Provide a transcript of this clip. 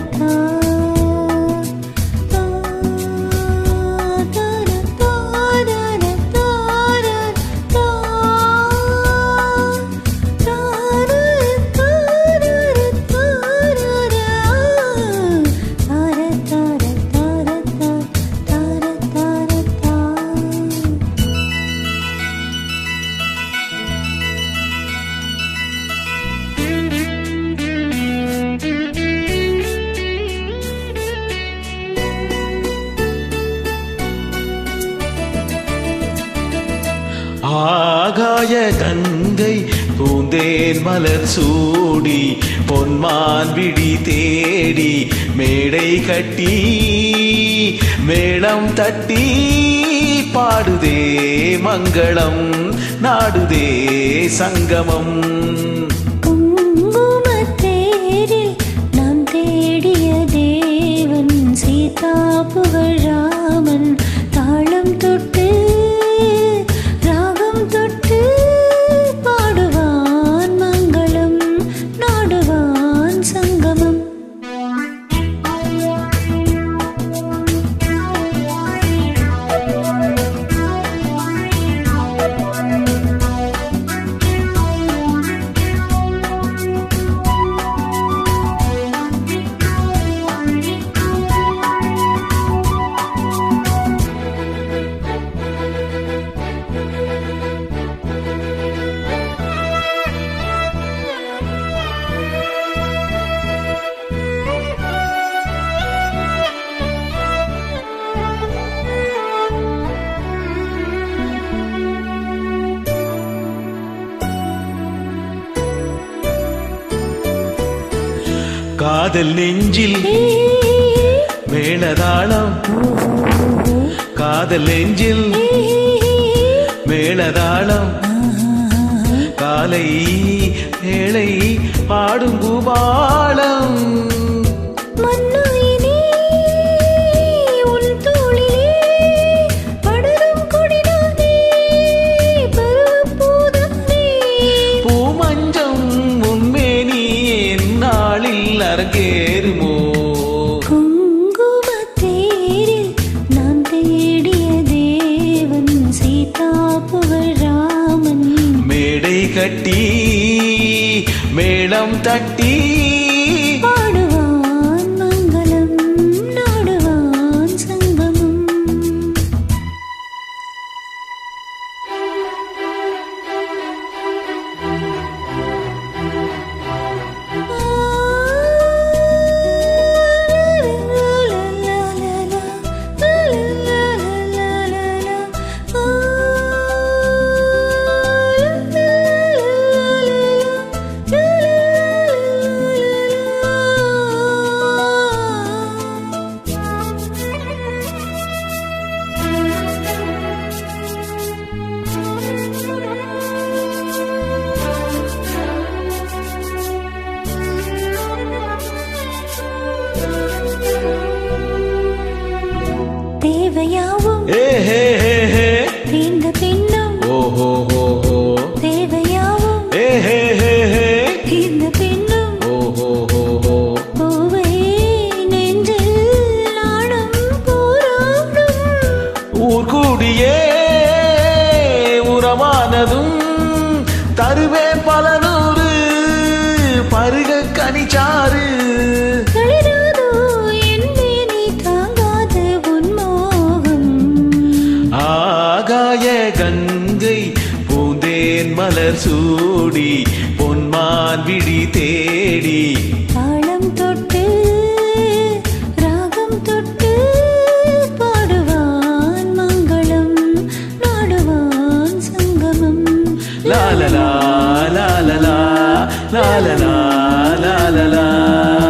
কথা ஆகாய கங்கை பூந்தேன் மலர் சூடி பொன்மான் விழி தேடி மேடை கட்டி மேளம் தட்டி பாடுதே மங்களம் நாடுதே சங்கமம். காதல் நெஞ்சில் மேளதாளம் காதல் நெஞ்சில் மேளதாளம் காலை ஏழை பாடும் பூபாலம். கட்டி மேளம் தட்டி ஊர்கூடியே உறவானதும் தருவேன் பல நூறு பருக கனிச்சாறு. ஆகாய கங்கை பூந்தேன் மலர் சூடி பொன்மான் விழி தேடி. la la la la la la